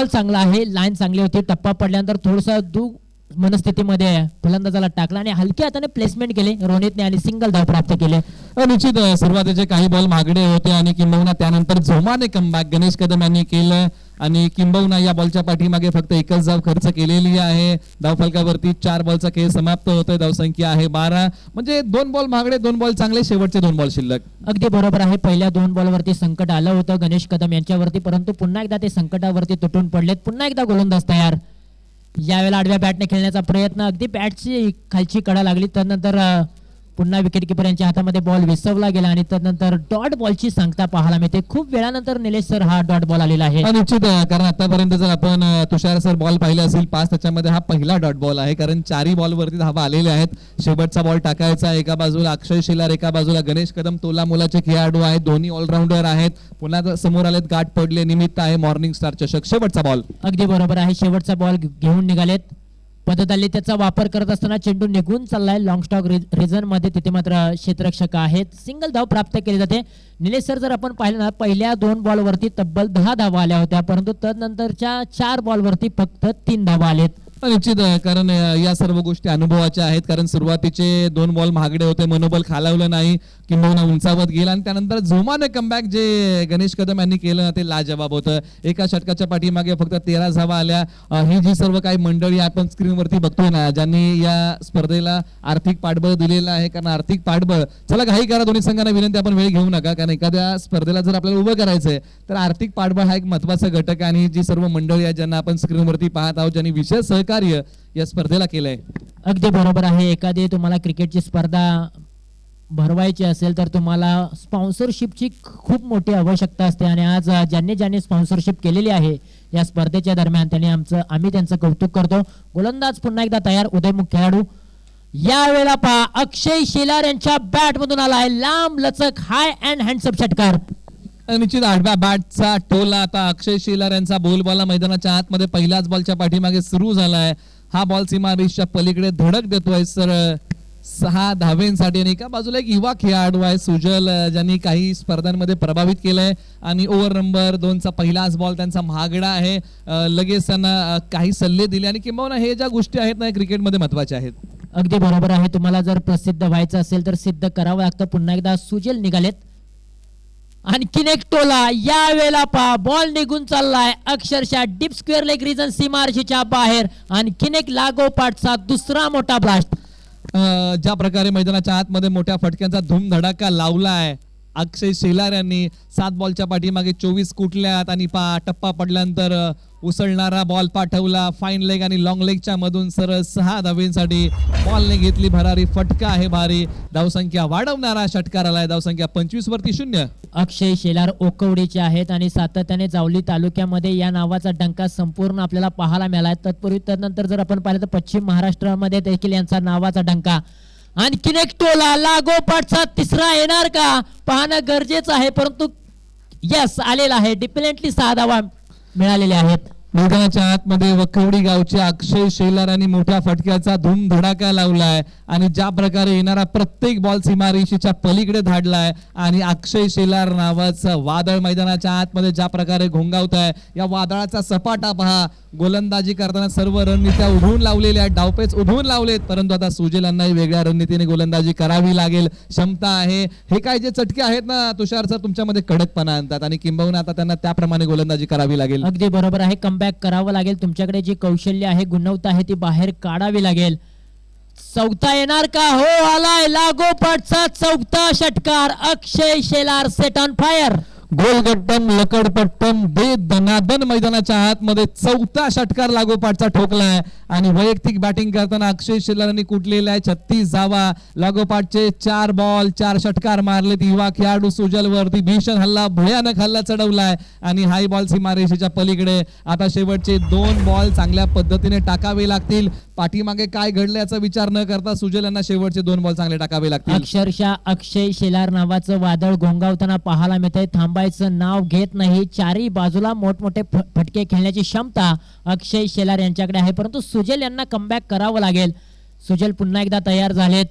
Ball चांगला आहे line चांगली होती टप्पा पडल्यानंतर थोडसा दू मनस्थितीमध्ये फलंदाजाला टाकला आणि हलक्या हाताने प्लेसमेंट केले. रोनितने आणि सिंगल धाव प्राप्त केले. निश्चित सुरुवातीचे काही बॉल महागडे होते आणि किंबहुना त्यानंतर जोमाने कमबॅक गणेश कदम यांनी केलं आणि किंबहुना या बॉलच्या पाठीमागे फक्त एकच धाव खर्च केलेली आहे. धावफलकावरती चार बॉलचा खेळ समाप्त होतोय. धावसंख्या आहे बारा. म्हणजे दोन बॉल महागडे दोन बॉल चांगले शेवटचे दोन बॉल शिल्लक. अगदी बरोबर आहे. पहिल्या दोन बॉलवरती संकट आलं होतं गणेश कदम यांच्यावरती परंतु पुन्हा एकदा ते संकटावरती तुटून पडलेत. पुन्हा एकदा गोलंदाज तयार. यावेळेला आडव्या बॅटने खेळण्याचा प्रयत्न. अगदी बॅटची खालची कडा लागली. त्यानंतर पुन्हा विकेट किपर यांच्या हातामध्ये बॉल विसवला गेला आणि त्यानंतर डॉट बॉलची सांगता पाहायला मिळते. खूप वेळानंतर निलेश सर हा डॉट बॉल आलेला आहे. निश्चित कारण आतापर्यंत जर आपण तुषार सर बॉल पाहिले असेल पाच त्याच्यामध्ये हा पहिला डॉट बॉल आहे. कारण चारही बॉल वरती धावा आलेले आहेत. शेवटचा बॉल टाकायचा एका बाजूला. अक्षय शिलार एका बाजूला. गणेश कदम तोला मुलाचे खेळाडू आहेत. दोन्ही ऑलराऊंडर आहेत. पुन्हा समोर आलेत गाठ पडले निमित्त आहे मॉर्निंग स्टार चषक. शेवटचा बॉल अगदी बरोबर आहे. शेवटचा बॉल घेऊन निघालेत. पद्धत आली त्याचा वापर करत असताना चेंडू निघून चाललाय. लॉंग स्टॉक रिझनमध्ये तिथे मात्र क्षेत्ररक्षक आहेत. सिंगल धाव प्राप्त केली जाते. निलेश सर जर आपण पाहिलं ना पहिल्या दोन बॉलवरती तब्बल दहा धावा आल्या होत्या. परंतु तदनंतरच्या चार बॉलवरती फक्त तीन धावा आलेत. निश्चित कारण या सर्व गोष्टी अनुभवाच्या आहेत. कारण सुरुवातीचे दोन बॉल महागडे होते मनोबल खालावलं नाही किंबहुना उंचावत गेला आणि त्यानंतर जोमाने कमबॅक जे गणेश कदम यांनी केलं ना ते लाजवाब होतं. एका षटकाच्या पाठीमागे फक्त तेरा धावा आल्या. ही जी सर्व काही मंडळी आपण स्क्रीनवरती बघतोय ना ज्यांनी या स्पर्धेला आर्थिक पाठबळ दिलेलं आहे. कारण आर्थिक पाठबळ चला घाई करा दोन्ही संघांना विनंती आपण वेळ घेऊ नका. कारण एखाद्या स्पर्धेला जर आपल्याला उभं करायचंय तर आर्थिक पाठबळ हा एक महत्त्वाचा घटक आहे. आणि जी सर्व मंडळी आहेत ज्यांना आपण स्क्रीनवरती पाहत आहोत ज्यांनी विशेष सहकार्य या स्पर्धेला केलंय. अगदी बरोबर आहे. एखादी तुम्हाला क्रिकेटची स्पर्धा भरवायची असेल तर तुम्हाला स्पॉन्सरशिपची खूप मोठी आवश्यकता असते. आणि आज ज्यांनी ज्यांनी स्पॉन्सरशिप केलेली आहे या स्पर्धेच्या दरम्यान त्यांनी आमचं आम्ही त्यांचं कौतुक करतो. गोलंदाज पुन्हा एकदा तयार उदयमुख खेळाडू यावेळेला पहा अक्षय शेलार यांच्या बॅट मधून आहे लांब लचक हाय अँड हँडसअप षटकार. निश्चित आठव्या बॅटचा टोला आता अक्षय शेलार यांचा बोलबाला मैदानाच्या आतमध्ये पहिल्याच बॉलच्या पाठीमागे सुरू झालाय. हा बॉल सीमा रिशच्या पलीकडे धडक देतोय सर. सहा धावेंसाठी आणि एका बाजूला एक युवा खेळाडू आहे सुजल ज्यांनी काही स्पर्धांमध्ये प्रभावित केलंय. आणि ओव्हर नंबर दोनचा पहिलाच बॉल त्यांचा महागडा आहे. लगेच त्यांना काही सल्ले दिले आणि किंबहुना हे ज्या गोष्टी आहेत ना क्रिकेटमध्ये महत्त्वाच्या आहेत. अगदी बरोबर आहे. तुम्हाला जर प्रसिद्ध व्हायचं असेल तर सिद्ध करावं लागतं. पुन्हा एकदा सुजल निघालेत. आणखीन एक टोला. या वेळेला पहा बॉल निघून चाललाय. अक्षरशः डीप स्क्वेअर लेग रिजन सीमारशीच्या बाहेर. आणखीन एक लागोपाठचा दुसरा मोठा ब्लास्ट ज्या प्रकारे मैदानाच्या आतमध्ये मोठ्या फटक्यांचा धूमधडाका लावलाय अक्षय शेलार यांनी सात बॉलच्या पाठीमागे चोवीस कुटल्यात आणि पा टप्पा पडल्यानंतर उसळणारा बॉल पाठवला. फाईन लेग आणि लॉंग लेगच्या मधून सरळ सहा धावेंसाठी बॉलने घेतली भरारी. फटका आहे भारी. धावसंख्या वाढवणारा षटकार आलाय धावसंख्या पंचवीस वरती शून्य. अक्षय शेलार ओकवडीचे आहेत आणि सातत्याने जावली तालुक्यामध्ये या नावाचा डंका संपूर्ण आपल्याला पाहायला मिळाला. तत्पूर्वी त्यानंतर जर आपण पाहिलं तर पश्चिम महाराष्ट्रामध्ये देखील यांचा नावाचा डंका. आणखीन एक टोला. लागोपाठचा तिसरा येणार का? पाहणं गरजेचं आहे परंतु यस आलेला आहे. डिपेंडंटली सहा धावा मिळालेले आहेत. मैदानाच्या आतमध्ये वखवडी गावचे अक्षय शेलारांनी मोठ्या फटक्याचा धूमधडाका लावलाय आणि ज्या प्रकारे येणारा प्रत्येक बॉल सीमारेषेच्या पलीकडे धाडलाय आणि अक्षय शेलार नावाचं वादळ मैदानाच्या आतमध्ये ज्या प्रकारे घोंगावत आहे या वादळाचा सपाटा पहा. गोलंदाजी करताना सर्व रणनीत्या उधळून लावलेल्या आहेत. डावपेच उधळून लावलेत परंतु आता सुजेलांनाही वेगळ्या रणनीतीने गोलंदाजी करावी लागेल. क्षमता आहे. हे काय जे चटके आहेत ना तुषार सर तुमच्यामध्ये कडकपणा आणतात आणि किंबहुना आता त्यांना त्याप्रमाणे गोलंदाजी करावी लागेल. अगदी बरोबर आहे. कमबॅक करावं लागेल. तुमच्याकडे जी कौशल्य आहे गुणवत्ता आहे ती बाहेर काढावी लागेल. चौथा येणार का? हो आलाय. लागोपाठचा चौथा षटकार. Akshay Shelar set on fire गोलगट्टम लकडपट्टम दे दनादन मैदानाच्या आतमध्ये चौथा षटकार लागोपाठचा ठोकलाय आणि वैयक्तिक बॅटिंग करताना अक्षय शिल्लरांनी कुटलेला आहे? छत्तीस धावा लागोपाठचे चार बॉल चार षटकार मारलेत. युवा खेळाडू सुजलवरती भीषण हल्ला भयानक हल्ला चढवलाय आणि हाय बॉल सीमारेषेच्या पलीकडे. आता शेवटचे दोन बॉल चांगल्या पद्धतीने टाकावे लागतील. पाठीमागे काय घडलं याचा विचार न करता सुजल यांना शेवटचे दोन बॉल चांगले टाकावे लागतील. अक्षरशः अक्षय शेलार नावाचं वादळ घोंगावताना पाहायला मिळतंय. थांबायचं नाव घेत नाही. चारही बाजूला मोठमोठे फ- फटके खेळण्याची क्षमता अक्षय शेलार यांच्याकडे आहे. परंतु सुजल यांना कमबॅक करावं लागेल. सुजल पुन्हा एकदा तयार झालेत.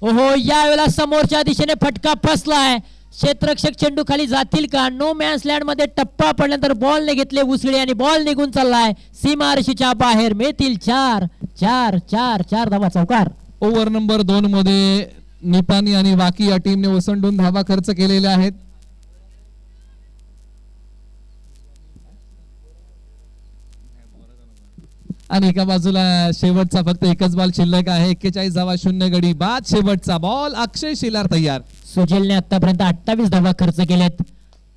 ओहो यावेळेला समोरच्या दिशेने फटका फसलाय. क्षेत्रक्षक चेंडू खाली जातील का? नो मॅन्स लँडमध्ये टप्पा पडल्यानंतर बॉल ने घेतले उसळी आणि बॉल निघून चाललाय. सीमारशीच्या बाहेर मिळतील चार. चार चार चार धावा चौकार. ओव्हर नंबर दोन मध्ये निपाणी आणि वाकी या टीमने ओसंडून धावा खर्च केलेल्या आहेत. आणि एका बाजूला शेवटचा फक्त एकच बॉल शिल्लक आहे. एक्केचाळीस धावा शून्य गडी बाद. शेवटचा बॉल अक्षय शिलार तयार. सुजलने आतापर्यंत अठ्ठावीस धावा खर्च केलेत.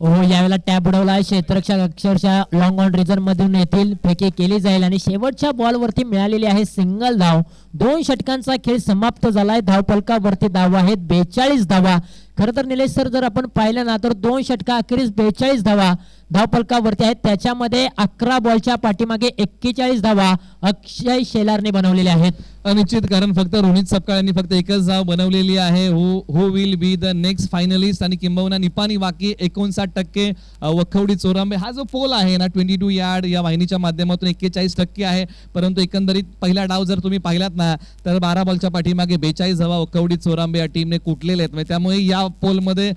हो यावेळेला टॅप उडवला क्षेत्ररक्षक अक्षरशः लॉंग ऑन रिझर्व मधून येथील फेकी केली जाईल आणि शेवटच्या बॉलवरती मिळालेली आहे सिंगल धाव. दोन षटकांचा खेळ समाप्त झालाय. धावपलकावरती धावा आहेत. बेचाळीस धावा. खरं तर निलेश सर जर आपण पाहिलं ना तर दोन षटका अखेरीस बेचाळीस धावा. धावपलकावरती आहेत. त्याच्यामध्ये अकरा बॉलच्या पाठीमागे एक्केचाळीस धावा अक्षय शेलारने बनवलेल्या आहेत. अनिश्चित कारण फक्त रोहित सपकाळ यांनी फक्त एकच धाव बनवलेली आहे. Who who will be the next finalist आणि किंबहुना निपाणी वाकी एकोणसाठ टक्के वखवडी चोरांबे. हा जो पोल आहे ना ट्वेंटी टू यार्ड या वाहिनीच्या माध्यमातून एक्केचाळीस टक्के आहे. परंतु एकंदरीत पहिला डाव जर तुम्ही पाहिलात ना तर बारा बॉलच्या पाठीमागे बेचाळीस धावा वखवडी चोरांबे या टीमने कुटलेले आहेत. म्हणजे त्यामुळे या पोलमध्ये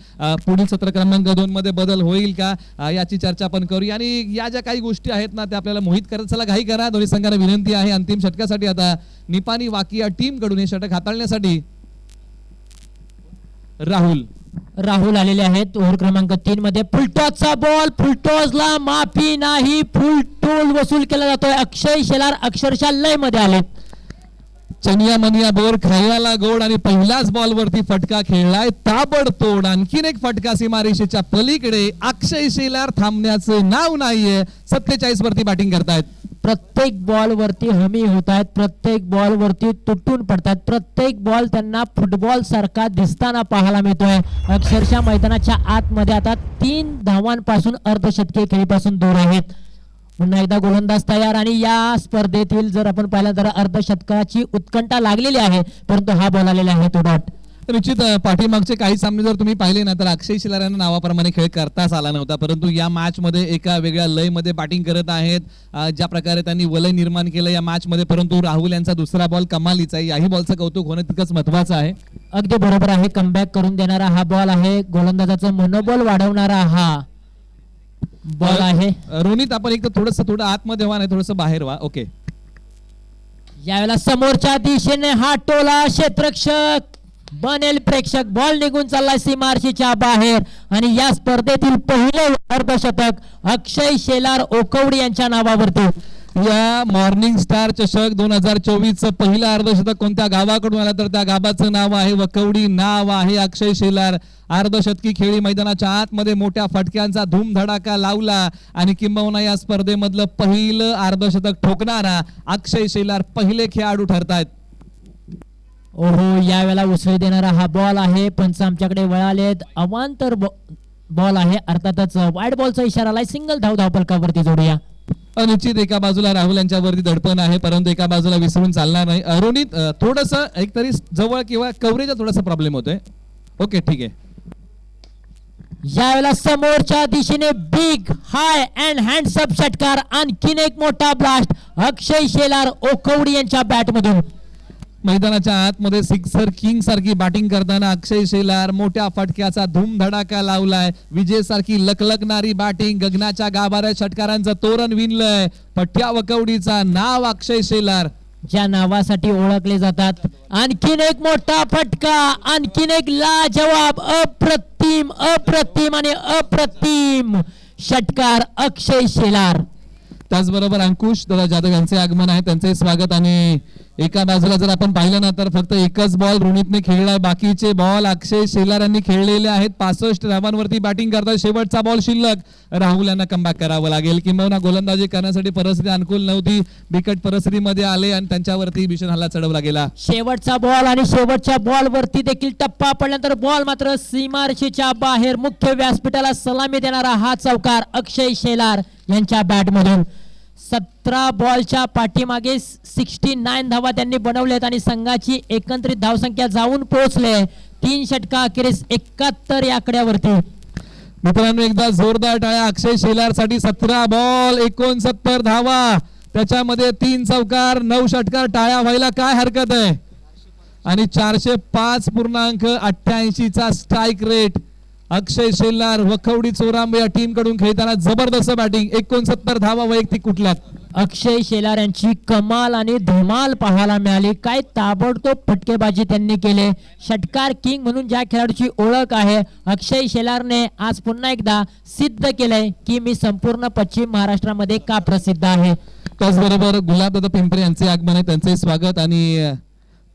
पुढील सत्र क्रमांक दोनमध्ये बदल होईल का? याची चर्चा पण करूया. आणि या ज्या काही गोष्टी आहेत ना त्या आपल्याला मोहित करत चला घाई करा. दोन्ही संघाला विनंती आहे. अंतिम षटकासाठी आता निपाणी वाकी या टीमकडून हे षटक हाताळण्यासाठी राहुल. राहुल आलेले आहेत. ओव्हर क्रमांक तीन मध्ये. फुलटॉसचा बॉल. फुलटॉसला माफी नाही. फुल टोल वसूल केला जातोय. अक्षय शेलार अक्षरशः लयमध्ये आलेत. चनिया मनिया बोर खायला गोड आणि पहिल्याच बॉलवरती फटका खेळलाय. ताबडतोड आणखीन एक फटका सीमारेषेच्या पलीकडे. अक्षय शेलार थांबण्याचं नाव नाहीये. सत्तेचाळीस वरती बॅटिंग करतायत. प्रत्येक बॉलवरती हमी होत आहेत प्रत्येक बॉलवरती तुटून पडतात प्रत्येक बॉल त्यांना फुटबॉल सारखा दिसताना पाहायला मिळतोय. अक्षरशः मैदानाच्या आतमध्ये आता तीन धावांपासून अर्धशतके खेळीपासून दूर आहेत. पुन्हा एकदा गोलंदाज तयार आणि या स्पर्धेतील जर आपण पाहिलं तर अर्धशतकाची उत्कंठा लागलेली आहे परंतु हा बॉल आलेला आहे तो डॉट निश्चित पाठीमागचे काही सामने जर तुम्ही पाहिले ना तर अक्षय शिलार यांना नावाप्रमाणे खेळ करताच आला नव्हता परंतु या मॅच मध्ये एका वेगळ्या लयमध्ये बॅटिंग करत आहेत ज्या प्रकारे त्यांनी वलय निर्माण केलं या मॅच मध्ये परंतु राहुल यांचा दुसरा बॉल कमालीचा आहे याही बॉलचं कौतुक होणं तितकंच महत्वाचं आहे. अगदी बरोबर आहे कमबॅक करून देणारा हा बॉल आहे गोलंदाजाचं मनोबल वाढवणारा हा. बॉल आहे. रोनित आपण एक तर थोडस थोडं आतमध्ये व्हा नाही थोडस बाहेर व्हा. ओके. यावेळेला समोरच्या दिशेने हा टोला क्षेत्रक्षक बनेल प्रेक्षक. बॉल निघून चाललाय सीमारशीच्या बाहेर. आणि या स्पर्धेतील पहिले अर्धशतक अक्षय शेलार ओकवडी यांच्या नावावरती. या मॉर्निंग स्टार चषक दोन हजार चोवीस च पहिलं अर्धशतक कोणत्या गावाकडून आलं? तर त्या गावाचं नाव आहे वकवडी नाव आहे अक्षय शेलार. अर्धशतकी खेळी मैदानाच्या आतमध्ये मोठ्या फटक्यांचा धूमधडाका लावला आणि किंबहुना या स्पर्धेमधलं पहिलं अर्धशतक ठोकणारा अक्षय शेलार पहिले खेळाडू ठरतायत. ओहो यावेळेला उसळी देणारा हा बॉल आहे पंच आमच्याकडे वळालेत अवांतर बॉल आहे. अर्थातच वाईट बॉलचा इशारा आलाय. सिंगल धाव धावपलकावरती जोडूया. अनुचित एका बाजूला राहुल यांच्यावरती दडपण आहे परंतु एका बाजूला विसरून चालणार नाही. अरुणित थोडस एक तरी जवळ किंवा कव्हरेजचा थोडासा प्रॉब्लेम होतोय. ओके ठीक आहे. यावेळेला समोरच्या दिशेने बिग हाय अँड हँडसअप षटकार आणखीन एक मोठा ब्लास्ट अक्षय शेलार ओकवडी यांच्या बॅट मधून. मैदानाच्या आतमध्ये सिक्सर किंग सारखी बॅटिंग करताना अक्षय शेलार मोठ्या फटक्याचा धूमधडाका लावलाय. विजय सारखी लकलकणारी बॅटिंग गगनाच्या गाभाऱ्या षटकारांचं तोरण विणलंय. पठ्या वकवडीचा नाव अक्षय शेलार. ज्या नावासाठी ओळखले जातात आणखीन एक मोठा फटका आणखीन एक लाजवाब अप्रतिम अप्रतिम आणि अप्रतिम षटकार अक्षय शेलार. त्याचबरोबर अंकुश दादा जाधव यांचे आगमन आहे. त्यांचे स्वागत आणि एका बाजूला जर आपण पाहिलं ना तर फक्त एकच बॉल रोनितने खेळलाय. बाकीचे बॉल अक्षय शेलार यांनी खेळलेले आहेत. पासष्ट धावांवरती बॅटिंग करतात शेवटचा बॉल शिल्लक. राहुल यांना कमबॅक करावं लागेल. किंबहुना गोलंदाजी करण्यासाठी परिस्थिती अनुकूल नव्हती. बिकट परिस्थितीमध्ये आले आणि त्यांच्यावरती भीषण हल्ला चढवला गेला. शेवटचा बॉल आणि शेवटच्या बॉल वरती देखील टप्पा पडल्यानंतर बॉल मात्र सीमारशीच्या बाहेर मुख्य व्यासपीठाला सलामी देणारा हा चौकार अक्षय शेलार यांच्या बॅटमधून सतरा बॉलच्या पाठीमागे सिक्स्टी नाईन धावा त्यांनी बनवल्यात आणि संघाची एकत्रित धावसंख्या जाऊन पोहोचले. तीन षटका अखेरीस एकाहत्तर या आकड्यावरती. मित्रांनो एकदा जोरदार टाळ्या. अक्षय शेलारसाठी सतरा बॉल एकोणसत्तर धावा. त्याच्यामध्ये तीन चौकार नऊ षटकार. टाळ्या व्हायला काय हरकत आहे? आणि चारशे पाच पूर्णांक अठ्ठ्याऐंशी चा स्ट्राईक रेट अक्षय शेल्लार वखवडी चोरांबे या टीमकडून खेळताना जबरदस्त बॅटिंग एकोणसत्तर धावा वैयक्तिक कुठल्यात? अक्षय शेलार यांची कमाल आणि धमाल पाहायला मिळाली. काय ताबडतोब फटकेबाजी त्यांनी केले. षटकार किंग म्हणून ज्या खेळाडूची ओळख आहे अक्षय शेलारने आज पुन्हा एकदा सिद्ध केलंय की मी संपूर्ण पश्चिम महाराष्ट्रामध्ये का प्रसिद्ध आहे. त्याचबरोबर गुलाबदादा पिंपरे यांचे आगमन आहे. त्यांचे स्वागत आणि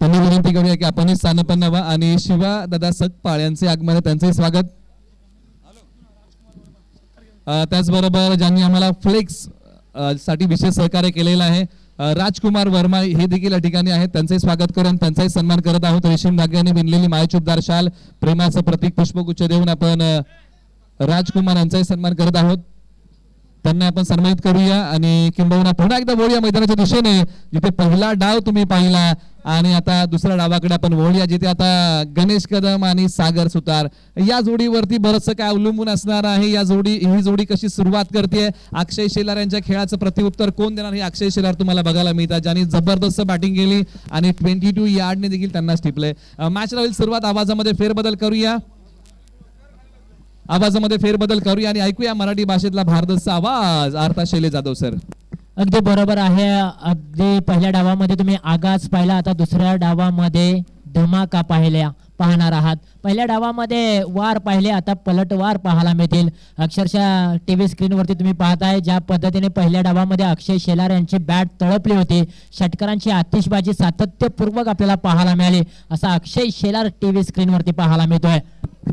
त्यांनी विनंती करूया की आपणही स्थानपन्न व्हा. आणि शिवा दादा सकपाळ यांचे आगमन आहे. त्यांचे स्वागत. त्याचबरोबर ज्यांनी आम्हाला फ्लेक्ससाठी विशेष सहकार्य केलेलं आहे राजकुमार वर्मा हे देखील या ठिकाणी आहेत. त्यांचंही स्वागत करून त्यांचाही सन्मान करत आहोत. रेशीम धाग्याने विणलेली मायचुपदार शाल प्रेमाचं प्रतीक पुष्पगुच्छ देऊन आपण राजकुमार यांचाही सन्मान करत आहोत. त्यांना आपण सन्मानित करूया आणि किंबहुना पुन्हा एकदा वळूया मैदानाच्या दिशेने. जिथे पहिला डाव तुम्ही पाहिला आणि आता दुसऱ्या डावाकडे आपण वळूया जिथे आता गणेश कदम आणि सागर सुतार. या जोडीवरती बरंचसं काय अवलंबून असणार आहे? या जोडी ही जोडी कशी सुरुवात करते अक्षय शेलार यांच्या खेळाचं प्रतिउत्तर कोण देणार हे अक्षय शेलार तुम्हाला बघायला मिळतात ज्यांनी जबरदस्त बॅटिंग केली आणि ट्वेंटी टू यार्डने देखील त्यांना टिपलंय. मॅच होईल सुरुवात आवाजामध्ये फेरबदल करूया. आवाजामध्ये फेरबदल करूया आणि ऐकूया मराठी भाषेतला भारदस्त आवाज. आरता शैले जाधव सर. अगदी बरोबर आहे. अगदी पहिल्या डावामध्ये तुम्ही आगाज पाहिला. आता दुसऱ्या डावामध्ये धमाका पाहिल्या पाहणार आहात. पहिल्या डावामध्ये वार पाहिले आता पलटवार पाहायला मिळतील. अक्षरशः टी व्ही स्क्रीनवरती तुम्ही पाहताय ज्या पद्धतीने पहिल्या डावामध्ये अक्षय शेलार यांची बॅट तळपली होती षटकारांची आतिषबाजी सातत्यपूर्वक आपल्याला पाहायला मिळाली असा अक्षय शेलार टी व्ही स्क्रीनवरती पाहायला मिळतोय.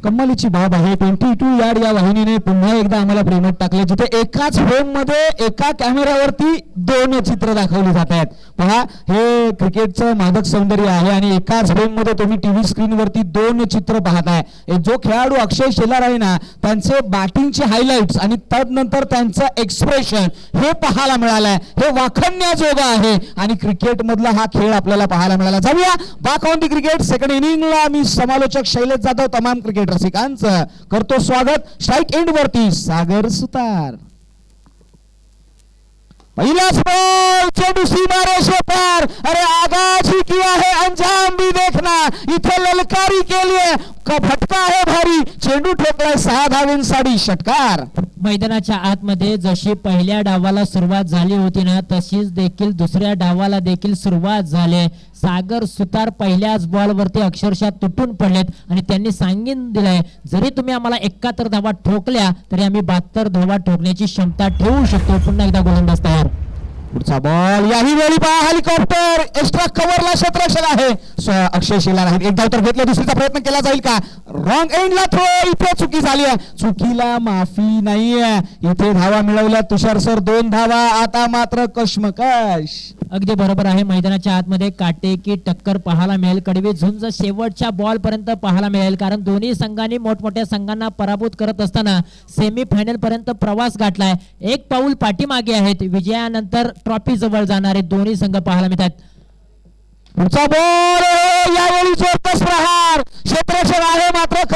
कमालीची बाब आहे ट्वेंटी टू यार्ड या वाहिनीने पुन्हा एकदा आम्हाला प्रेमात टाकले जिथे एकाच फ्रेममध्ये एका कॅमेऱ्यावरती दोन चित्र दाखवली जात आहेत. पहा हे क्रिकेटचं मादक सौंदर्य आहे आणि एकाच फ्रेममध्ये तुम्ही टीव्ही व्ही स्क्रीनवरती दोन चित्र पाहताय जो खेळाडू अक्षय शेलार आहे ना त्यांचे बॅटिंगचे हायलाइट्स आणि तदनंतर त्यांचं एक्सप्रेशन हे पाहायला मिळालंय. हे वाखण्याजोगं आहे. आणि क्रिकेटमधला हा खेळ आपल्याला पाहायला मिळाला. जाऊया. बाक दी क्रिकेट सेकंड इनिंगला मी समालोचक शैलेश जाधव तमाम क्रिकेट रसिकांचं करतो स्वागत. स्ट्राईक एंड वरती सागर सुतार. महिला बॉल चेंडू सीमारे से पार. अरे आगाज ही किया है अंजाम भी देखना इथे ललकारी के लिए का फटका आहे भारी? चेंडू ठोकलाय सहा धावेंसाठी षटकार. मैदानाच्या आतमध्ये जशी पहिल्या डावाला सुरुवात झाली होती ना तशीच देखील दुसऱ्या डावाला देखील सुरुवात झाली. सागर सुतार पहिल्याच बॉलवरती अक्षरशः तुटून पडलेत आणि त्यांनी सांगून दिलंय जरी तुम्ही आम्हाला एकाहत्तर धावा ठोकल्या तरी आम्ही बहात्तर धावा ठोकण्याची क्षमता ठेवू शकतो. पुन्हा एकदा गोलंदाज तयार पुढचा बॉल याही वेळी पहा हेलिकॉप्टर एक्स्ट्रा कव्हरला क्षेत्रक्षण आहे. स- अक्षय शेलार एक धाव तर घेतलं दुसरीचा प्रयत्न केला जाईल का? रॉंग एंडला थ्रो इथे चुकी झाली आहे. चुकीला माफी नाहीये. इथे धावा मिळवल्या तुषार सर दोन धावा आता मात्र कश्मकश अगदी बरोबर आहे. मैदानाच्या आतमध्ये काटे की टक्कर पाहायला मिळेल. कडवी झुंज शेवटच्या बॉल पर्यंत पाहायला मिळेल. कारण दोन्ही संघांनी मोठमोठ्या संघांना पराभूत करत असताना सेमी फायनल पर्यंत प्रवास गाठलाय. एक पाऊल पाठीमागे आहेत. विजयानंतर ट्रॉफी जवळ जाणारे दोन्ही संघ पाहायला मिळतात. पुढचा बॉल यावेळी जोरदार प्रहार.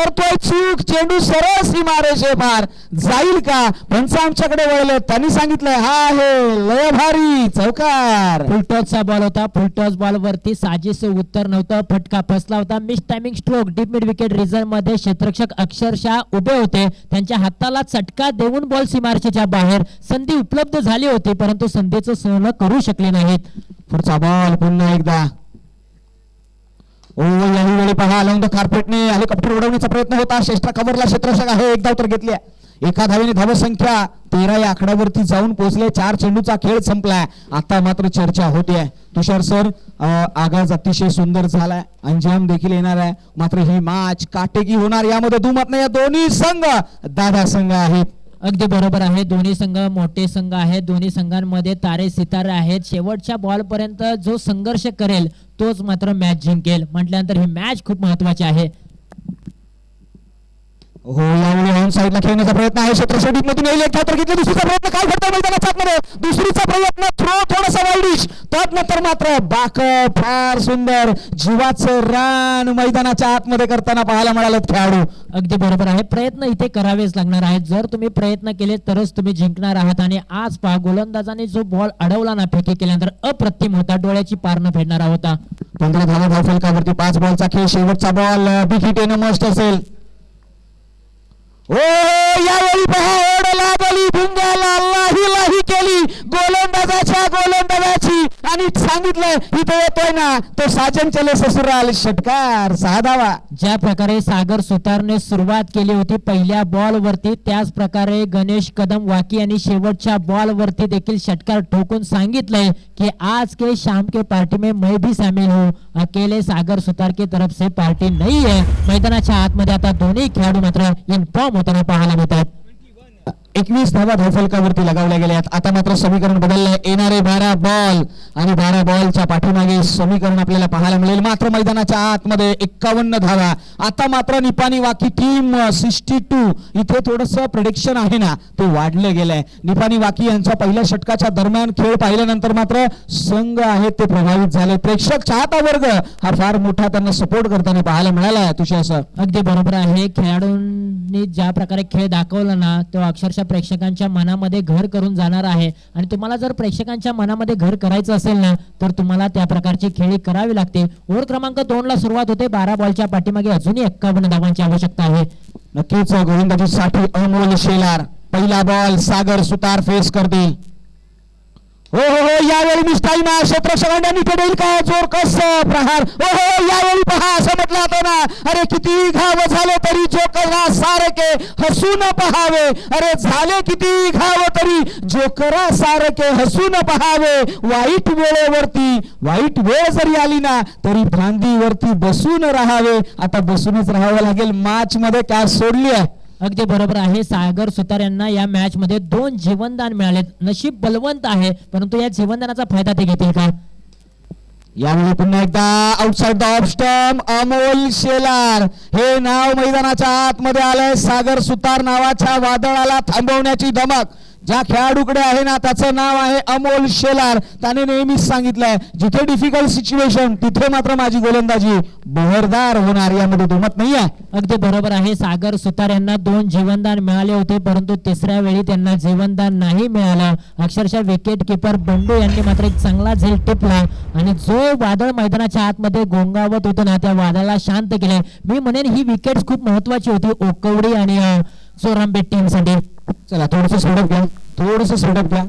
करतोय चूक. चेंडू सरळ सीमारेषे पार जाईल का? पंच आमच्याकडे वळलं. त्यांनी सांगितलंय हा आहे लय भारी चौकार. फुलटॉसचा बॉल होता. फुलटॉस बॉल वरती साजेसे उत्तर नव्हतं. फटका फसला होता. Miss timing stroke deep mid wicket रिझनमध्ये क्षेत्रक्षक अक्षरशः उभे होते. त्यांच्या हाताला चटका देऊन बॉल सीमारेषेच्या बाहेर संधी उपलब्ध झाली होती परंतु संधीचं सोनं करू शकले नाहीत. पुढचा बॉल पुन्हा एकदा. ओ याही वेळी पहा अलॉंग कार्पेटने हेलिकॉप्टर उडवण्याचा प्रयत्न होता. शेष्टा कव्हरला क्षेत्ररक्षक आहे एक धाव तर घेतल्या. एका धावेने धावसंख्या तेरा या आकड्यावरती जाऊन पोहोचले. चार चेंडूचा खेळ संपलाय. आता मात्र चर्चा होते तुषार सर आगाज अतिशय सुंदर झालाय. अंजाम देखील येणार आहे. मात्र ही मॅच काटेकी होणार. यामध्ये दुमत नाही. या दोन्ही संघ दादा संघ आहेत. अगदी बरोबर आहे. दोन्ही संघ मोठे संघ आहेत. दोन्ही संघांमध्ये तारे सितारे आहेत. शेवटच्या बॉलपर्यंत जो संघर्ष करेल तोच मात्र मॅच जिंकेल. म्हटल्यानंतर ही मॅच खूप महत्वाची आहे. हो यावेळी ऑन साईडला खेळण्याचा प्रयत्न आहे. क्षेत्र मधून येईल. एक धाव तर घेतली. दुसरीचा प्रयत्न काय घडतोय मैदानाच्या आतमध्ये दुसरीचा प्रयत्न. थ्रो थोडासा वाईडिश त्यानंतर मात्र बाक फार सुंदर. जीवाचं रान मैदानाच्या आतमध्ये करताना पाहायला मिळालं खेळाडू. अगदी बरोबर आहे. प्रयत्न इथे करावेच लागणार आहेत. जर तुम्ही प्रयत्न केले तरच तुम्ही जिंकणार आहात. आणि आज पहा गोलंदाजाने जो बॉल अडवला ना फेकी केल्यानंतर अप्रतिम होता. डोळ्याची पार न फेडणारा होता. पंधरा धावा धाव फलकावरती पाच बॉलचा खेळ. शेवटचा बॉल बिग हिट येणं मस्ट असेल. ओ यावेळी पहा ओढला बली भिंगाला लाही लाही केली. गोलंदाजाच्या गोलंदाजाची. आणि सांगितलं इथे येतोय ना. तो साजन चले ससुराल षटकार सहा धावा ज्या प्रकारे सागर सुतारने सुरुवात केली होती पहिल्या बॉल वरती त्याच प्रकारे गणेश कदम वाकी यांनी शेवटच्या बॉल वरती देखील षटकार ठोकून सांगितलंय की आज के शाम के पार्टी में मैं भी शामिल हूँ. अकेले सागर सुतार की तरफ से पार्टी नहीं है. मैदानाच्या आतमध्ये आता दोन्ही खेळाडू मात्र इन्फॉर्म होताना पाहायला मिळतात. एकवीस धावा धावफलकावरती लगावल्या गेल्यात. आता मात्र समीकरण बदललंय. येणारे बारा बॉल आणि बारा बॉलच्या पाठीमागे समीकरण आपल्याला पाहायला मिळेल. मात्र मैदानाच्या आतमध्ये एक्कावन्न धावा. आता मात्र निपाणी वाकी टीम सिक्स्टी टू इथे थोडस प्रेडिक्शन आहे ना ते वाढलं गेलंय. निपाणी वाकी यांचा पहिल्या षटकाच्या दरम्यान खेळ पाहिल्यानंतर मात्र संघ आहेत ते प्रभावित झाले. प्रेक्षक चाहता वर्ग हा फार मोठा त्यांना सपोर्ट करताना पाहायला मिळाला आहे तुझ्या असं. अगदी बरोबर आहे. खेळाडूंनी ज्या प्रकारे खेळ दाखवला ना तो अक्षरशः प्रेक्षकांच्या मनामध्ये घर करून जाणार आहे. आणि तुम्हाला जर प्रेक्षकांच्या मनामध्ये घर करायचं असेल ना तर तुम्हाला त्या प्रकारची खेळी करावी लागते. ओव्हर क्रमांक दोन ला सुरुवात होते. बारा बॉलच्या पाठीमागे अजूनही एक्कावन्न धावांची आवश्यकता आहे. नक्कीच गोलंदाजीसाठी अमोल शेलार. पहिला बॉल सागर सुतार फेस करतील. हो हो हो यावेळी मिस ना आहे क्षेत्रक्षकांनी पेडेल का? जोर कस प्रहार? हो हो, हो यावेळी पहा असं म्हटलं होतं ना. अरे किती घाव झाले तरी जोकरा सारखे हसून पहावे. अरे झाले किती घाव तरी जोकरा सारखे हसून पहावे. वाईट वेळेवरती वाईट वेळ जरी आली ना तरी भांदीवरती बसून राहावे. आता बसूनच राहावं लागेल. मॅच मध्ये काय सोडली आहे. अगदी बरोबर आहे. सागर सुतार यांना या मॅच मध्ये दोन जीवनदान मिळाले नशीब बलवंत आहे. परंतु या जीवनदानाचा फायदा ते घेतील का? यावेळी पुन्हा एकदा outside the off stump Amol Shelar. हे नाव मैदानाच्या आतमध्ये आलंय. सागर सुतार नावाच्या वादळाला थांबवण्याची धमक. ज्या खेळाडूकडे आहे ना त्याचं नाव आहे अमोल शेलार. त्याने नेहमीच सांगितलंय जिथे डिफिकल्ट सिच्युएशन तिथे मात्र माझी गोलंदाजी बहरदार होणार यामध्ये दुमत नाही आहे अगदी बरोबर आहे. सागर सुतार यांना दोन जीवनदान मिळाले होते परंतु तिसऱ्या वेळी त्यांना जीवनदान नाही मिळालं. अक्षरशः विकेट किपर बंडू यांनी मात्र एक चांगला झेल टिपला आणि जो वादळ मैदानाच्या आतमध्ये गोंगावत होतं ना त्या वादळाला शांत केले. मी म्हणेन ही विकेट खूप महत्वाची होती. ओकवडी आणि अं, टीम टीमसाठी. चला थोडस स्पीडअप घ्या. थोडस स्पीडअप घ्या.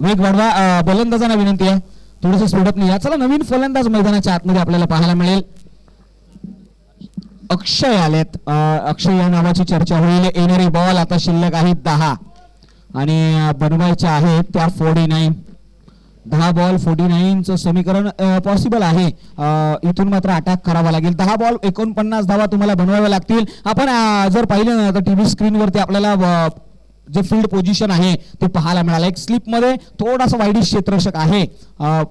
वेग वाढवा. फलंदाजांना गोलंदाजांना विनंती आहे. थोडस स्पीडअप नाही चला नवीन फलंदाज मैदानाच्या आतमध्ये आपल्याला पाहायला मिळेल. अक्षय आलेत. अक्षय या नावाची चर्चा होईल. येणारे बॉल आता शिल्लक आहेत दहा. आणि बनवायच्या आहेत त्या फोर्टी नाईन दहा बॉल फोर्टी नाईनचं समीकरण पॉसिबल आहे. इथून मात्र अटॅक करावा लागेल. दहा बॉल एकोणपन्नास धावा तुम्हाला बनवाव्या लागतील. आपण जर पाहिलं ना तर टीव्ही स्क्रीनवरती आपल्याला जे फील्ड पोझिशन आहे ते पाहायला मिळालं. एक स्लिपमध्ये थोडासा वाईडिश क्षेत्ररक्षक आहे.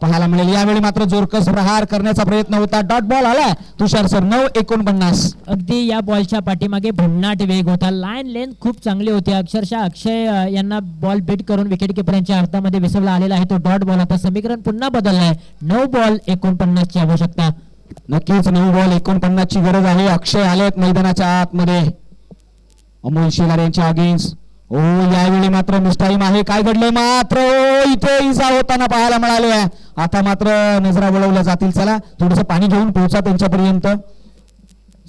पाहायला मिळेल. यावेळी मात्र जोरकस प्रहार करण्याचा प्रयत्न होता. डॉट बॉल आला. तुषार सर नऊ एकोणपन्नास. अगदी या बॉलच्या पाठीमागे भन्नाट वेग होता. लाईन लेंथ खूप चांगली होती. अक्षरशः अक्षय यांना बॉल बीट करून विकेट किपरांच्या हातामध्ये विसवला आलेला आहे. तो डॉट बॉल आता समीकरण पुन्हा बदललाय. नऊ बॉल एकोणपन्नास ची आवश्यकता. नक्कीच नऊ बॉल एकोणपन्नास ची गरज आहे. अक्षय आलेत मैदानाच्या आतमध्ये. अमोल शेलार यांच्या अगेन्स्ट ओ यावेळी मात्र मिस्टाईम आहे. काय घडलंय? मात्र इथे इजा होताना पाहायला मिळाले आहे. आता मात्र नजरा वळवल्या जातील. चला थोडस पाणी घेऊन पोहोचा त्यांच्यापर्यंत.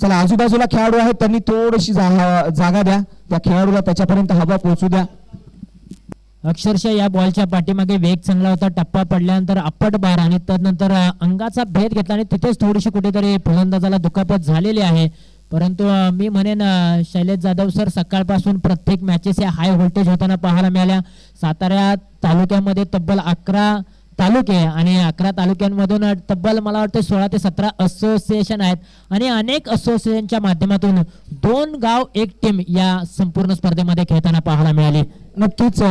चला आजूबाजूला खेळाडू आहेत. त्यांनी थोडीशी जागा जागा द्या. त्या खेळाडूला त्याच्यापर्यंत हवा पोहोचू द्या. अक्षरशः या बॉलच्या पाठीमागे वेग चांगला होता. टप्पा पडल्यानंतर अपट बार आणि त्यानंतर अंगाचा भेद घेतला आणि तिथेच थोडीशी कुठेतरी फलंदाजाला दुखापत झालेली आहे. परंतु मी म्हणेन शैलेश जाधव सर सकाळपासून प्रत्येक मॅचेस या हाय व्होल्टेज होताना पाहायला मिळाल्या. सातारा तालुक्यामध्ये तब्बल अकरा तालुके आणि अकरा तालुक्यांमधून तब्बल मला वाटतं सोळा ते सतरा असोसिएशन आहेत आणि अनेक असोसिएशनच्या माध्यमातून दोन गाव एक टीम या संपूर्ण स्पर्धेमध्ये खेळताना पाहायला मिळाली. नक्कीच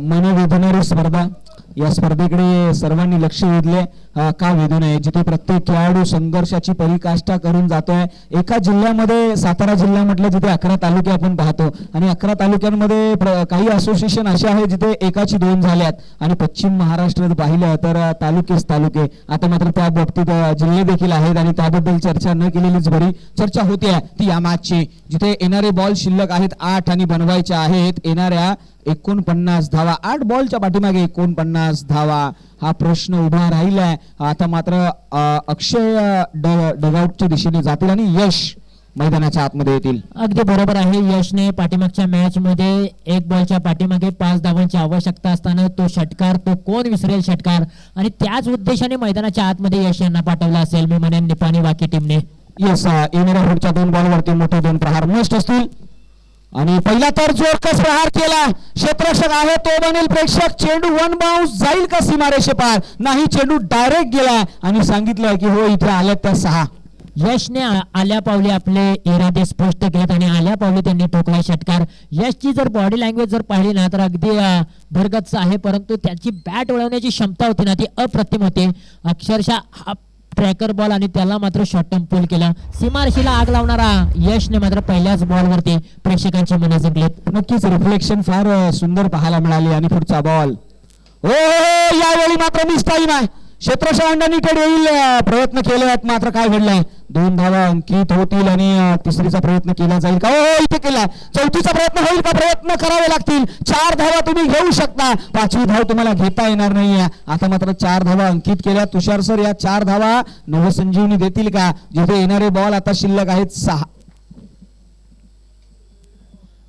मनोवेदनारी स्पर्धा या स्पर्धेकडे सर्वांनी लक्ष वेधले. का वेधू नये? जिथे प्रत्येक खेळाडू संघर्षाची परिकाष्ठा करून जातोय. एका जिल्ह्यामध्ये सातारा जिल्हा म्हटलं जिथे अकरा तालुके आपण पाहतो. आणि अकरा तालुक्यांमध्ये प्र- काही असोसिएशन असे आहे जिथे एकाची दोन झाल्यात. आणि पश्चिम महाराष्ट्रात पाहिलं तर तालुकेच तालुके. आता मात्र त्या बाबतीत जिल्हे देखील आहेत आणि त्याबद्दल चर्चा न केलेलीच बरी चर्चा होते ती या मॅचची जिथे येणारे बॉल शिल्लक आहेत आठ आणि बनवायच्या आहेत येणाऱ्या एकोणपन्नास धावा. आठ बॉलच्या पाठीमागे एकोणपन्नास धावा. हा प्रश्न उभा राहिलाय. आता मात्र अक्षय डगआउटच्या दिशेने जातील आणि यश मैदानाच्या आतमध्ये येतील. अगदी बरोबर आहे. यशने पाठीमागच्या मॅच मध्ये एक बॉलच्या पाठीमागे पाच धावांची आवश्यकता असताना तो षटकार तो कोण विसरेल षटकार? आणि त्याच उद्देशाने मैदानाच्या आतमध्ये यश यांना पाठवला असेल. मी म्हणेन निपाणी वाकी टीमने. येस येणाऱ्या पुढच्या दोन बॉलवरती मोठे दोन प्रहार. मस्त असतील आणि पहिला तर जोरकस प्रहार केला. क्षेत्रक्षक आहे तो बनेल प्रेक्षक. चेंडू वन बाउन्स जाईल का सीमारेषे पार? नाही चेंडू डायरेक्ट गेला. आणि सांगितलंय की हो इथे आल्या त्या सहा. यशने आल्या पावले आपले इरादे स्पष्ट केलेत आणि आल्या पावले त्यांनी ठोकला षटकार. यशची जर बॉडी लँग्वेज जर पाहिली ना तर अगदी भरगतच आहे. परंतु त्याची बॅट वळवण्याची क्षमता होती ना ती अप्रतिम होती. अक्षरशः ट्रॅकर बॉल आणि त्याला मात्र शॉर्ट टर्म केला. केलं सीमारशीला आग लावणारा यशने मात्र पहिल्याच बॉलवरती प्रेक्षकांची मनं जिंकलीत नक्कीच रिफ्लेक्शन फार सुंदर पाहायला मिळाली आणि पुढचा बॉल ओ यावेळी मात्र मिस टाईम आहे. क्षेत्ररक्षक नीटेड येईल. प्रयत्न केले आहेत मात्र काय घडलंय? दोन धावा अंकित होतील आणि तिसरीचा प्रयत्न केला जाईल का? हो, हो इथे केला. चौथीचा प्रयत्न होईल का? प्रयत्न करावे लागतील. चार धावा तुम्ही घेऊ शकता. पाचवी धाव तुम्हाला घेता येणार नाहीये आता मात्र चार धावा अंकित केल्या. तुषार सर या चार धावा नवसंजीवनी देतील का? जिथे येणारे बॉल आता शिल्लक आहेत सहा.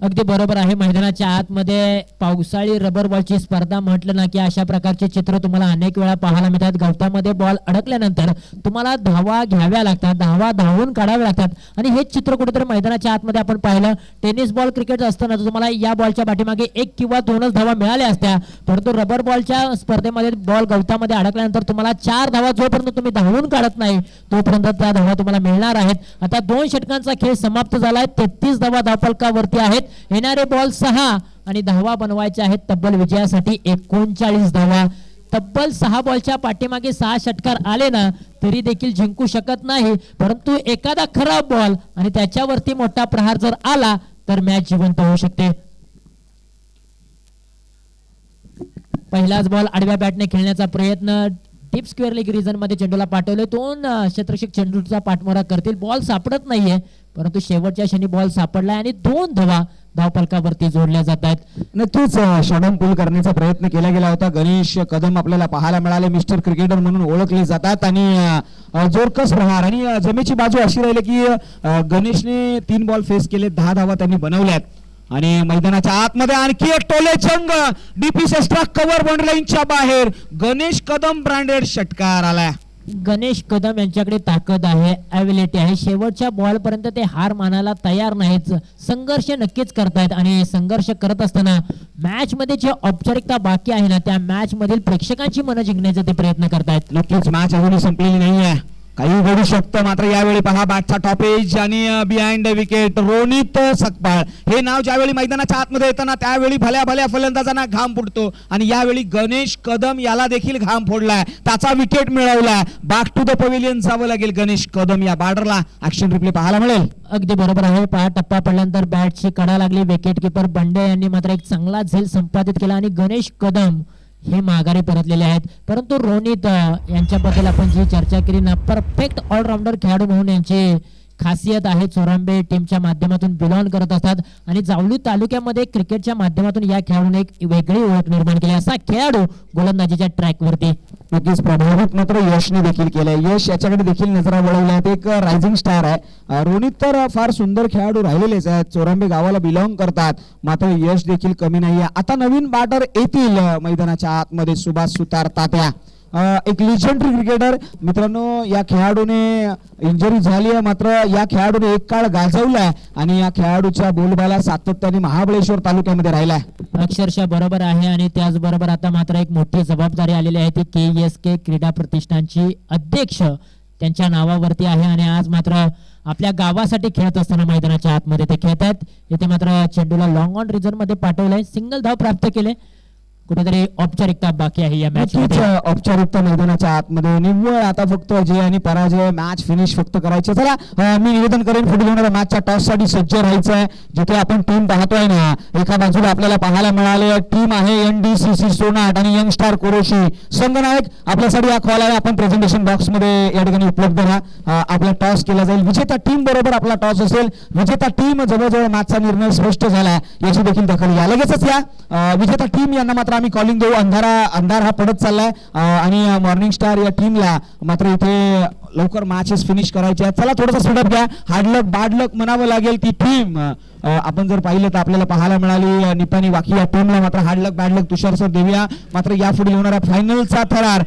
अगदी बरोबर आहे. मैदानाच्या आतमध्ये पावसाळी रबर बॉलची स्पर्धा म्हटलं ना की अशा प्रकारचे चित्र तुम्हाला अनेक वेळा पाहायला मिळतात. गवतामध्ये बॉल अडकल्यानंतर तुम्हाला धावा घ्याव्या लागतात. धावा धावून काढाव्या लागतात. आणि हेच चित्र कुठेतरी मैदानाच्या आतमध्ये आपण पाहिलं. टेनिस बॉल क्रिकेट असताना तर तुम्हाला या बॉलच्या पाठीमागे एक किंवा दोनच धावा मिळाल्या असत्या परंतु रबर बॉलच्या स्पर्धेमध्ये बॉल गवतामध्ये अडकल्यानंतर तुम्हाला चार धावा जोपर्यंत तुम्ही धावून काढत नाही तोपर्यंत त्या धावा तुम्हाला मिळणार आहेत. आता दोन षटकांचा खेळ समाप्त झाला आहे तेहतीस धावा धावपलकावरती आहेत. येणारे बॉल सहा आणि धावा बनवायचे आहेत तब्बल विजयासाठी एकोणचाळीस धावा. तब्बल सहा बॉलच्या पाठीमागे सहा षटकार आले ना तरी देखील जिंकू शकत नाही. परंतु एखादा खराब बॉल आणि त्याच्यावरती मोठा प्रहार जर आला तर मॅच जिवंत होऊ शकते. पहिलाच बॉल आडव्या बॅटने खेळण्याचा प्रयत्न. टिप स्क्वेअर लीग रिझनमध्ये चेंडूला पाठवले दोन अं, चेंडूचा पाठमोरा करतील. बॉल सापडत नाहीये परंतु शेवटच्या क्षणी बॉल सापडलाय आणि दोन धवा धावपलकावरती जोडल्या जात आहेत नक्कीच शॉडम पूल करण्याचा प्रयत्न केला गेला होता. गणेश कदम आपल्याला पाहायला मिळाले. मिस्टर क्रिकेटर म्हणून ओळखले जातात. आणि जोरकस प्रहार. आणि जमेची बाजू अशी राहिली की गणेशने तीन बॉल फेस केले. दहा धावा त्यांनी बनवल्यात. आणि मैदानाच्या आतमध्ये आणखी एक टोले चंग. डीपी सेस्ट्रा कव्हर बाउंड्री बाहेर. गणेश कदम ब्रँडेड षटकार आलाय. गणेश कदम यांच्याकडे ताकद आहे अवेलिटी आहे. शेवटच्या बॉलपर्यंत ते हार मानायला तयार नाहीत. संघर्ष नक्कीच करतायत आणि संघर्ष करत असताना मॅचमध्ये जी जे औपचारिकता बाकी आहे ना त्या मॅचमधील प्रेक्षकांची मनं जिंकण्याचा ते प्रयत्न करतायत. नक्कीच मॅच अजूनही संपलेली नाही आहे काही घडू शकतं. मात्र यावेळी पहा बॅटचा टॉपेज आणि बिहाइंड विकेट रोनित सकपाळ. हे नाव ज्यावेळी मैदानाच्या आतमध्ये येतं ना त्यावेळी भल्या भल्या फलंदाजांना घाम फुटतो. आणि यावेळी गणेश कदम याला देखील घाम फोडलाय. त्याचा विकेट मिळवलाय. बॅक टू द पवेलियन जावं लागेल गणेश कदम या बॉर्डरला. ऍक्शन रिप्ले पाहायला मिळेल. अगदी बरोबर आहे. पहा टप्पा पडल्यानंतर बॅटची कडा लागली. विकेट किपर बंडे यांनी मात्र एक चांगला झेल संपादित केला. आणि गणेश कदम हे माघारी परतलेले आहेत. परंतु रोनित यांच्याबद्दल आपण जी चर्चा केली ना परफेक्ट ऑलराऊंडर खेळाडू म्हणून यांची खासियत आहे चोरांबे टीमच्या माध्यमातून बिलॉन करत असतात. आणि जावली तालुक्यामध्ये क्रिकेटच्या माध्यमातून या खेळाडूने एक वेगळी ओळख निर्माण केली. असा खेळाडू गोलंदाजीच्या ट्रॅकवरती नक्कीच प्रभावित मात्र यशने देखील केलंय. यश याच्याकडे देखील नजरा वळवल्या आहेत एक रायझिंग स्टार आहे. रोनित तर फार सुंदर खेळाडू राहिलेलेच आहेत. चोरांबे गावाला बिलॉंग करतात. मात्र यश देखील कमी नाहीये. आता नवीन बॅटर येतील मैदानाच्या आतमध्ये सुभाष सुतार तात्या. एक लिजंडरी क्रिकेटर मित्रांनो या खेळाडूने इंजरी झाली आहे मात्र या खेळाडूने एक काळ गाजवलाय आणि या खेळाडूच्या बोलबाला सातत्याने महाबळेश्वर तालुक्यामध्ये राहिलाय. अक्षरशः बरोबर आहे आणि त्याचबरोबर आता मात्र एक मोठी जबाबदारी आलेली आहे ती के एस के क्रीडा प्रतिष्ठानची अध्यक्ष. त्यांच्या नावावरती आहे आणि आज मात्र आपल्या गावासाठी खेळत असताना मैदानाच्या आतमध्ये ते खेळत आहेत. इथे मात्र चेंडूला लॉंग ऑन रिझनमध्ये पाठवलंय. सिंगल धाव प्राप्त केले. कुठेतरी औपचारिकता बाकी आहे या मॅच औपचारिकता मैदानाच्या आतमध्ये. निव्वळ आता फक्त जय आणि पराजय मॅच फिनिश फक्त करायचे. चला मी निवेदन करेन पुढे होणाऱ्या मॅचच्या टॉससाठी सज्ज राहायचं आहे. जिथे आपण टीम पाहतोय ना एका बाजूला आपल्याला पाहायला मिळाले टीम आहे एन डी सी सी सोनाट आणि यंग स्टार कोरोशी संघनायक आपल्यासाठी या कॉल आहे आपण प्रेझेंटेशन बॉक्समध्ये या ठिकाणी उपलब्ध राहा. आपला टॉस केला जाईल. विजेता टीम बरोबर आपला टॉस असेल. विजेता टीम जवळजवळ मॅचचा निर्णय स्पष्ट झाला. याची देखील दखल घ्या. लगेचच या. विजेता टीम यांना मात्र आम्ही कॉलिंग देऊ. अंधारा अंधार हा पडत चाललाय. आणि मॉर्निंग स्टार या टीमला मात्र इथे लवकर मॅचेस फिनिश करायचे आहेत. चला थोडासा स्पीडअप घ्या. हार्डलक बाडलक म्हणावं लागेल ती टीम आपण जर पाहिलं तर आपल्याला पाहायला मिळाली निपाणी वाकी या टीमला मात्र हार्डलक बॅडलक तुषार सर देऊया. मात्र यापुढे होणाऱ्या फायनलचा थरार